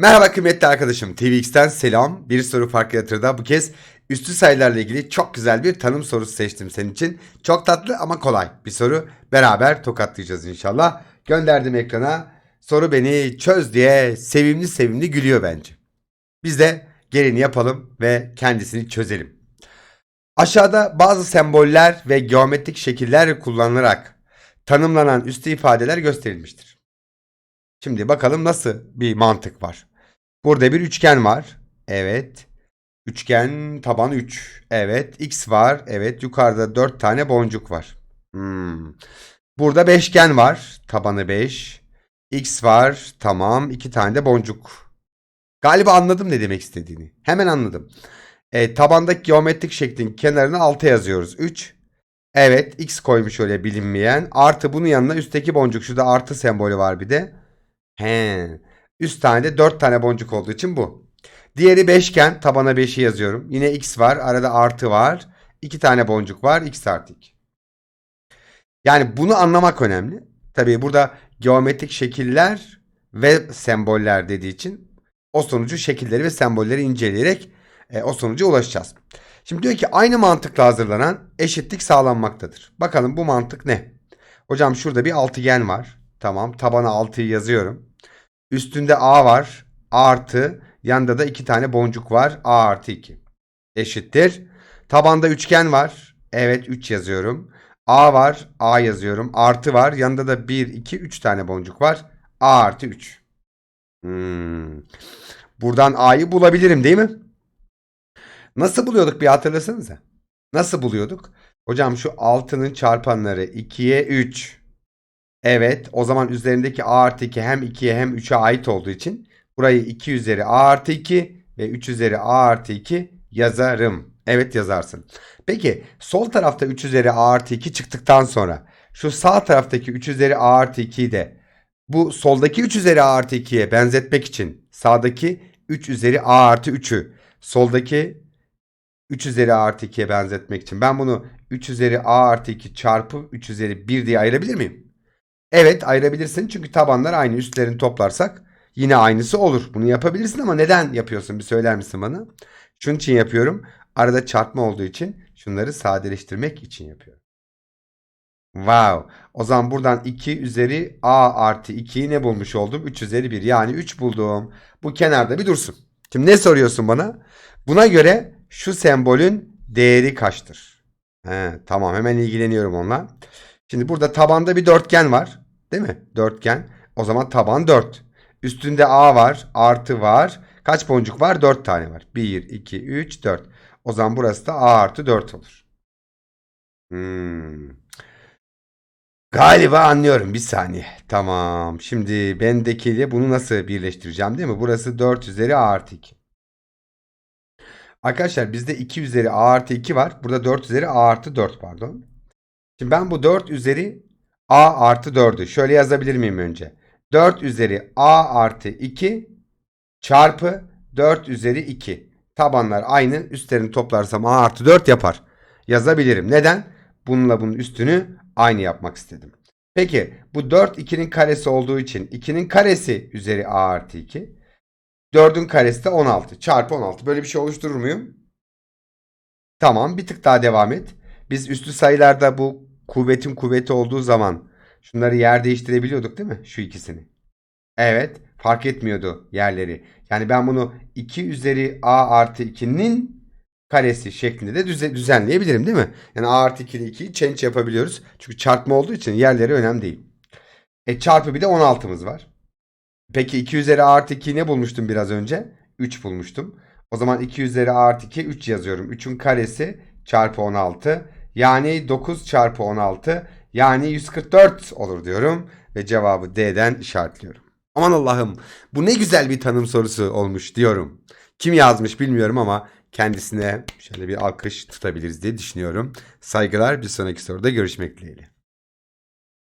Merhaba kıymetli arkadaşım. TVX'ten selam. Bir soru farklı yatırda bu kez üstü sayılarla ilgili çok güzel bir tanım sorusu seçtim senin için. Çok tatlı ama kolay bir soru. Beraber tokatlayacağız inşallah. Gönderdim ekrana. Soru beni çöz diye sevimli sevimli gülüyor bence. Biz de gereğini yapalım ve kendisini çözelim. Aşağıda bazı semboller ve geometrik şekiller kullanılarak tanımlanan üstü ifadeler gösterilmiştir. Şimdi bakalım nasıl bir mantık var. Burada bir üçgen var. Evet. Üçgen taban 3. Evet. X var. Evet. Yukarıda 4 tane boncuk var. Hmm. Burada beşgen var. Tabanı 5. X var. Tamam. 2 tane de boncuk. Galiba anladım ne demek istediğini. Hemen anladım. E, tabandaki geometrik şeklin kenarına 6 yazıyoruz. 3. Evet. X koymuş öyle bilinmeyen. Artı bunun yanına üstteki boncuk. Şurada artı sembolü var bir de. He. Üst tane de 4 tane boncuk olduğu için bu. Diğeri beşgen. Tabana 5'i yazıyorum. Yine x var. Arada artı var. 2 tane boncuk var. x artı 2. Yani bunu anlamak önemli. Tabii burada geometrik şekiller ve semboller dediği için o sonucu şekilleri ve sembolleri inceleyerek e, o sonuca ulaşacağız. Şimdi diyor ki aynı mantıkla hazırlanan eşitlik sağlanmaktadır. Bakalım bu mantık ne? Hocam şurada bir altıgen var. Tamam tabana 6'yı yazıyorum. Üstünde A var. A artı. Yanında da iki tane boncuk var. A artı 2. Eşittir. Tabanda üçgen var. Evet 3 yazıyorum. A var. A yazıyorum. Artı var. Yanında da 1, 2, 3 tane boncuk var. A artı 3. Hmm. Buradan A'yı bulabilirim değil mi? Nasıl buluyorduk bir hatırlasanıza. Nasıl buluyorduk? Hocam şu 6'nın çarpanları 2'ye 3. Evet o zaman üzerindeki a artı 2 hem 2'ye hem 3'e ait olduğu için burayı 2 üzeri a artı 2 ve 3 üzeri a artı 2 yazarım. Evet yazarsın. Peki sol tarafta 3 üzeri a artı 2 çıktıktan sonra şu sağ taraftaki 3 üzeri a artı 2'yi de bu soldaki 3 üzeri a artı 2'ye benzetmek için sağdaki 3 üzeri a artı 3'ü soldaki 3 üzeri a artı 2'ye benzetmek için ben bunu 3 üzeri a artı 2 çarpı 3 üzeri 1 diye ayırabilir miyim? Evet ayırabilirsin çünkü tabanlar aynı üstlerini toplarsak yine aynısı olur. Bunu yapabilirsin ama neden yapıyorsun bir söyler misin bana? Şunun için yapıyorum. Arada çarpma olduğu için şunları sadeleştirmek için yapıyorum. Wow. O zaman buradan 2 üzeri a artı 2'yi ne bulmuş oldum? 3 üzeri 1 yani 3 buldum. Bu kenarda bir dursun. Şimdi ne soruyorsun bana? Buna göre şu sembolün değeri kaçtır? He, tamam hemen ilgileniyorum onunla. Şimdi burada tabanda bir dörtgen var. Değil mi? Dörtgen. O zaman taban 4. Üstünde A var. Artı var. Kaç boncuk var? 4 tane var. 1, 2, 3, 4. O zaman burası da A artı 4 olur. Hmm. Galiba anlıyorum. Bir saniye. Tamam. Şimdi bendekiyle bunu nasıl birleştireceğim değil mi? Burası 4 üzeri A artı 2. Arkadaşlar bizde 2 üzeri A artı 2 var. Burada 4 üzeri A artı 4 pardon. Şimdi ben bu 4 üzeri a artı 4'ü şöyle yazabilir miyim önce? 4 üzeri a artı 2 çarpı 4 üzeri 2. Tabanlar aynı. Üstlerini toplarsam a artı 4 yapar. Yazabilirim. Neden? Bununla bunun üstünü aynı yapmak istedim. Peki bu 4 2'nin karesi olduğu için 2'nin karesi üzeri a artı 2. 4'ün karesi de 16 çarpı 16. Böyle bir şey oluşturur muyum? Tamam bir tık daha devam et. Biz üstü sayılarda bu kuvvetin kuvveti olduğu zaman şunları yer değiştirebiliyorduk değil mi? Şu ikisini. Evet fark etmiyordu yerleri. Yani ben bunu 2 üzeri a artı 2'nin karesi şeklinde de düze düzenleyebilirim değil mi? Yani a artı 2 ile 2'yi change yapabiliyoruz. Çünkü çarpma olduğu için yerleri önemli değil. E çarpı bir de 16'mız var. Peki 2 üzeri a artı 2'yi ne bulmuştum biraz önce? 3 bulmuştum. O zaman 2 üzeri a artı 2 3 yazıyorum. 3'ün karesi çarpı 16. Yani 9 çarpı 16 yani 144 olur diyorum. Ve cevabı D'den işaretliyorum. Aman Allah'ım bu ne güzel bir tanım sorusu olmuş diyorum. Kim yazmış bilmiyorum ama kendisine şöyle bir alkış tutabiliriz diye düşünüyorum. Saygılar bir sonraki soruda görüşmek dileğiyle.